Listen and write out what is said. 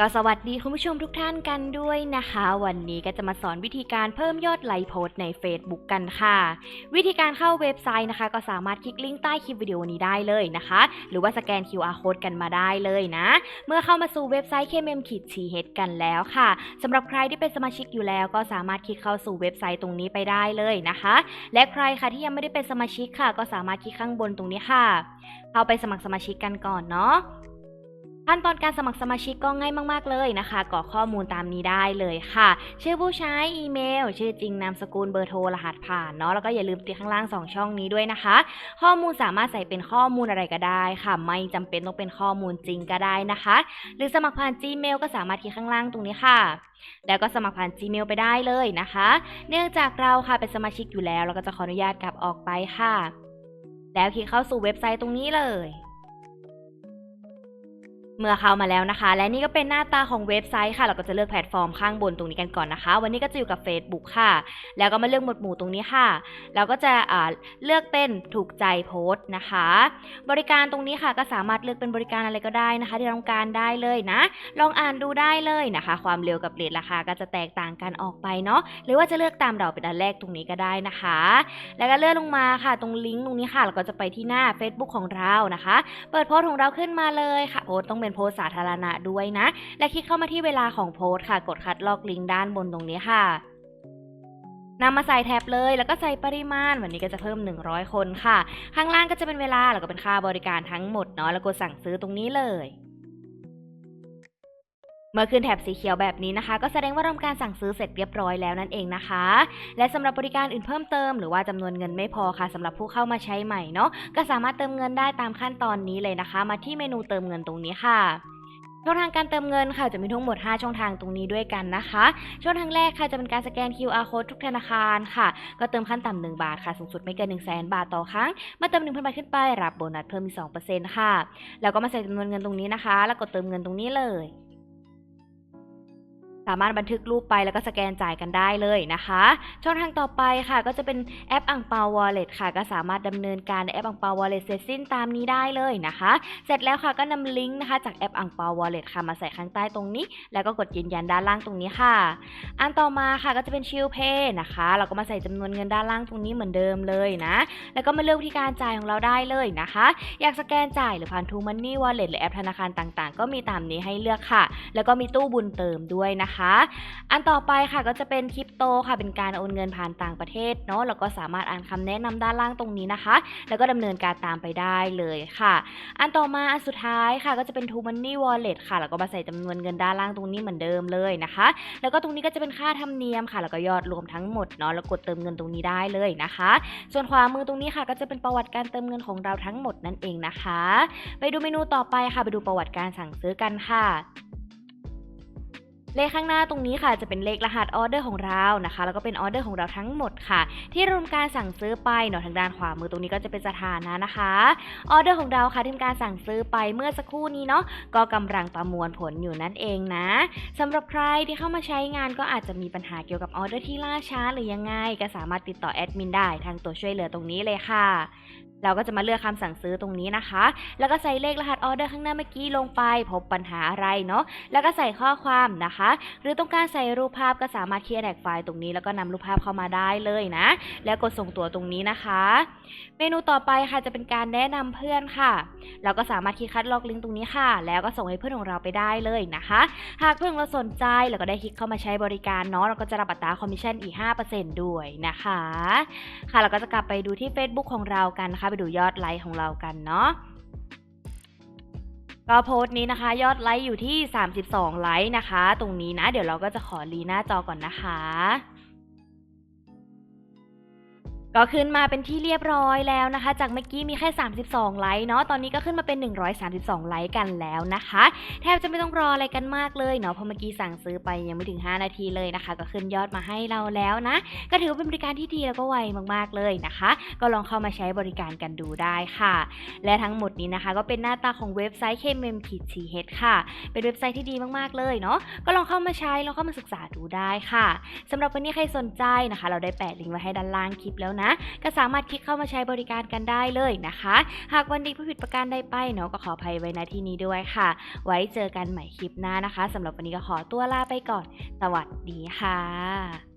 ก็สวัสดีคุณผู้ชมทุกท่านกันด้วยนะคะ วันนี้ก็จะมาสอนวิธีการเพิ่มยอดไลค์โพสใน Facebook กันค่ะ วิธีการเข้าเว็บไซต์นะคะ ก็สามารถคลิกลิงก์ใต้คลิปวิดีโอนี้ได้เลยนะคะ หรือว่าสแกน QR code กันมาได้เลยนะ เมื่อเข้ามาสู่เว็บไซต์ KMM ขีดชีเฮดกันแล้วค่ะสำหรับใครที่เป็นสมาชิกอยู่แล้ว ก็สามารถคลิกเข้าสู่เว็บไซต์ตรงนี้ไปได้เลยนะคะ และใครค่ะที่ยังไม่ได้เป็นสมาชิกค่ะ ก็สามารถคลิกข้างบนตรงนี้ค่ะ เข้าไปสมัครสมาชิกกันก่อนเนาะ ขั้นตอนการสมัครสมาชิกก็ง่ายมาก ๆ เลยนะคะ กรอกข้อมูลตามนี้ได้เลยค่ะ ชื่อผู้ใช้อีเมล ชื่อจริงนามสกุลเบอร์โทรรหัสผ่านเนาะแล้วก็อย่าลืมติดข้างล่าง 2 ช่องนี้ด้วยนะคะ ข้อมูลสามารถใส่เป็นข้อมูลอะไรก็ได้ค่ะ ไม่จำเป็นต้องเป็นข้อมูลจริงก็ได้นะคะ หรือสมัครผ่าน Gmail ก็สามารถคลิกข้างล่างตรงนี้ค่ะแล้วก็สมัครผ่าน Gmail ไปได้เลยนะคะ เนื่องจากเราค่ะเป็นสมาชิกอยู่แล้ว เราก็จะขออนุญาตกลับออกไปค่ะ แล้วคลิกเข้าสู่เว็บไซต์ตรงนี้เลย เมื่อเข้ามาแล้วนะคะ และนี่ก็เป็นหน้าตาของเว็บไซต์ค่ะ เราก็จะเลือกแพลตฟอร์มข้างบนตรงนี้กันก่อนนะคะ วันนี้ก็จะอยู่กับ Facebook ค่ะ แล้วก็มาเลือกหมวดหมู่ตรงนี้ค่ะ เราก็จะเลือกเป็นถูกใจโพสต์นะคะ บริการตรงนี้ค่ะก็สามารถเลือกเป็นบริการอะไรก็ได้นะคะ ที่ต้องการได้เลยนะ ลองอ่านดูได้เลยนะคะ ความเร็วกับเรทราคาก็จะแตกต่างกันออกไปเนาะ หรือว่าจะเลือกตามเราเป็นอันแรกตรงนี้ก็ได้นะคะ แล้วก็เลื่อนลงมาค่ะ ตรงลิงก์ตรงนี้ค่ะ เราก็จะไปที่หน้า Facebook ของเรานะคะ เปิดโพสต์ของเราขึ้นมาเลยค่ะ โพสต์ต้องเป็นโพสสาธารณะด้วยนะ และคลิกเข้ามาที่เวลาของโพสค่ะ กดคัดลอกลิงก์ด้านบนตรงนี้ค่ะนำมาใส่แท็บเลย แล้วก็ใส่ปริมาณ วันนี้ก็จะเพิ่ม 100 คนค่ะ ข้างล่างก็จะเป็นเวลา แล้วก็เป็นค่าบริการทั้งหมดเนาะ แล้วกดสั่งซื้อตรงนี้เลย เมื่อขึ้นแถบสีเขียวแบบนี้นะคะ ก็แสดงว่าทำการสั่งซื้อเสร็จเรียบร้อยแล้วนั่นเองนะคะ และสำหรับบริการอื่นเพิ่มเติมหรือว่าจำนวนเงินไม่พอค่ะสำหรับผู้เข้ามาใช้ใหม่เนาะก็สามารถเติมเงินได้ตามขั้นตอนนี้เลยนะคะ มาที่เมนูเติมเงินตรงนี้ค่ะช่องทางการเติมเงินค่ะจะมีทั้งหมด 5 ช่องทางตรงนี้ด้วยกันนะคะ ช่องทางแรกค่ะจะเป็นการสแกน QR code ทุกธนาคารค่ะ ก็เติมขั้นต่ำ1บาทค่ะ สูงสุดไม่เกิน 1 0 0 0 0 0บาทต่อครั้งมื่อเติม1,000บาทขึ้นไปรับโบนัสเพิ่มอีก2%ค่ะ แล้วก็มาใส่จำนวนเงินตรงนี้นะคะ แล้วกดเติมเงินตรงนี้เลย สามารถบันทึกรูปไปแล้วก็สแกนจ่ายกันได้เลยนะคะ ช่องทางต่อไปค่ะก็จะเป็นแอปอังเปาวอลเล็ตค่ะ ก็สามารถดำเนินการในแอปอังเปาวอลเล็ตเสร็จสิ้นตามนี้ได้เลยนะคะ เสร็จแล้วค่ะก็นำลิงก์นะคะจากแอปอังเปาวอลเล็ตค่ะมาใส่ข้างใต้ตรงนี้ แล้วก็กดยืนยันด้านล่างตรงนี้ค่ะ อันต่อมาค่ะก็จะเป็นชิลเพย์นะคะ เราก็มาใส่จำนวนเงินด้านล่างตรงนี้เหมือนเดิมเลยนะ แล้วก็มาเลือกวิธีการจ่ายของเราได้เลยนะคะ อยากสแกนจ่ายหรือผ่านทูมันนี่วอลเล็ตหรือแอปธนาคารต่างๆ ก็มีตามนี้ให้เลือกค่ะ แล้วก็มีตู้บุญเติมด้วยนะคะอันต่อไปค่ะก็จะเป็นคริปโตค่ะเป็นการโอนเงินผ่านต่างประเทศเนาะแล้วก็สามารถอ่านคำแนะนำด้านล่างตรงนี้นะคะ แล้วก็ดำเนินการตามไปได้เลยค่ะ อันต่อมาอันสุดท้ายค่ะก็จะเป็น t ูมันนี่วอลเล็ตค่ะ แล้วก็มาใส่จำนวนเงินด้านล่างตรงนี้เหมือนเดิมเลยนะคะ แล้วก็ตรงนี้ก็จะเป็นค่าธรรมเนียมค่ะ แล้วก็ยอดรวมทั้งหมดเนาะแล้วกดเติมเงินตรงนี้ได้เลยนะคะ ส่วนขวามือตรงนี้ค่ะ ก็จะเป็นประวัติการเติมเงินของเราทั้งหมดนั่นเองนะคะ ไปดูเมนูต่อไปค่ะไปดูประวัติการสั่งซื้อกันค่ะ เลขข้างหน้าตรงนี้ค่ะจะเป็นเลขรหัสออเดอร์ของเรานะคะ แล้วก็เป็นออเดอร์ของเราทั้งหมดค่ะ ที่รวมการสั่งซื้อไปเนาะทางด้านขวามือตรงนี้ก็จะเป็นสถานะนะคะออเดอร์ของเราค่ะที่การสั่งซื้อไปเมื่อสักครู่นี้เนาะก็กำลังประมวลผลอยู่นั่นเองนะสำหรับใครที่เข้ามาใช้งานก็อาจจะมีปัญหาเกี่ยวกับออเดอร์ที่ล่าช้าหรือยังไง ก็สามารถติดต่อแอดมินได้ทางตัวช่วยเหลือตรงนี้เลยค่ะเราก็จะมาเลือกคำสั่งซื้อตรงนี้นะคะ แล้วก็ใส่เลขรหัสออเดอร์ข้างหน้าเมื่อกี้ลงไป พบปัญหาอะไรเนาะ แล้วก็ใส่ข้อความนะคะ หรือต้องการใส่รูปภาพก็สามารถเคลียร์แท็กไฟล์ตรงนี้แล้วก็นำรูปภาพเข้ามาได้เลยนะ แล้วกดส่งตัวตรงนี้นะคะ เมนูต่อไปค่ะจะเป็นการแนะนำเพื่อนค่ะ เราก็สามารถคลิกคัดลอกลิงก์ตรงนี้ค่ะ แล้วก็ส่งให้เพื่อนของเราไปได้เลยนะคะ หากเพื่อนเราสนใจแล้วก็ได้คลิกเข้ามาใช้บริการเนาะ เราก็จะรับอัตราคอมมิชชั่นอีก 5%ด้วยนะคะ ค่ะ เราก็จะกลับไปดูที่ Facebook ของเรากันนะคะไปดูยอดไลค์ของเรากันเนาะก็โพสต์นี้นะคะ ยอดไลค์อยู่ที่ 32 ไลค์นะคะ ตรงนี้นะ เดี๋ยวเราก็จะขอรีหน้าจอก่อนนะคะ ก็ขึ้นมาเป็นที่เรียบร้อยแล้วนะคะ จากเมื่อกี้มีแค่ 32 ไลค์เนาะตอนนี้ก็ขึ้นมาเป็น 132 ไลค์กันแล้วนะคะ แทบจะไม่ต้องรออะไรกันมากเลยเนาะเพราะเมื่อกี้สั่งซื้อไปยังไม่ถึง 5 นาทีเลยนะคะ ก็ขึ้นยอดมาให้เราแล้วนะ ก็ถือว่าเป็นบริการที่ดีแล้วก็ไวมากๆเลยนะคะ ก็ลองเข้ามาใช้บริการกันดูได้ค่ะ และทั้งหมดนี้นะคะ ก็เป็นหน้าตาของเว็บไซต์ KMM ขีด CH ค่ะ เป็นเว็บไซต์ที่ดีมากๆเลยเนาะก็ลองเข้ามาใช้ลองเข้ามาศึกษาดูได้ค่ะสำหรับวันนี้ใครสนใจนะคะ เราได้แปะลิงก์ไว้ให้ด้านล่างคลิปแล้วนะก็สามารถคลิกเข้ามาใช้บริการกันได้เลยนะคะ หากวันดีผู้ผิดประการใดไปเนาะก็ขออภัยไว้ณที่นี้ด้วยค่ะ ไว้เจอกันใหม่คลิปหน้านะคะสำหรับวันนี้ก็ขอตัวลาไปก่อน สวัสดีค่ะ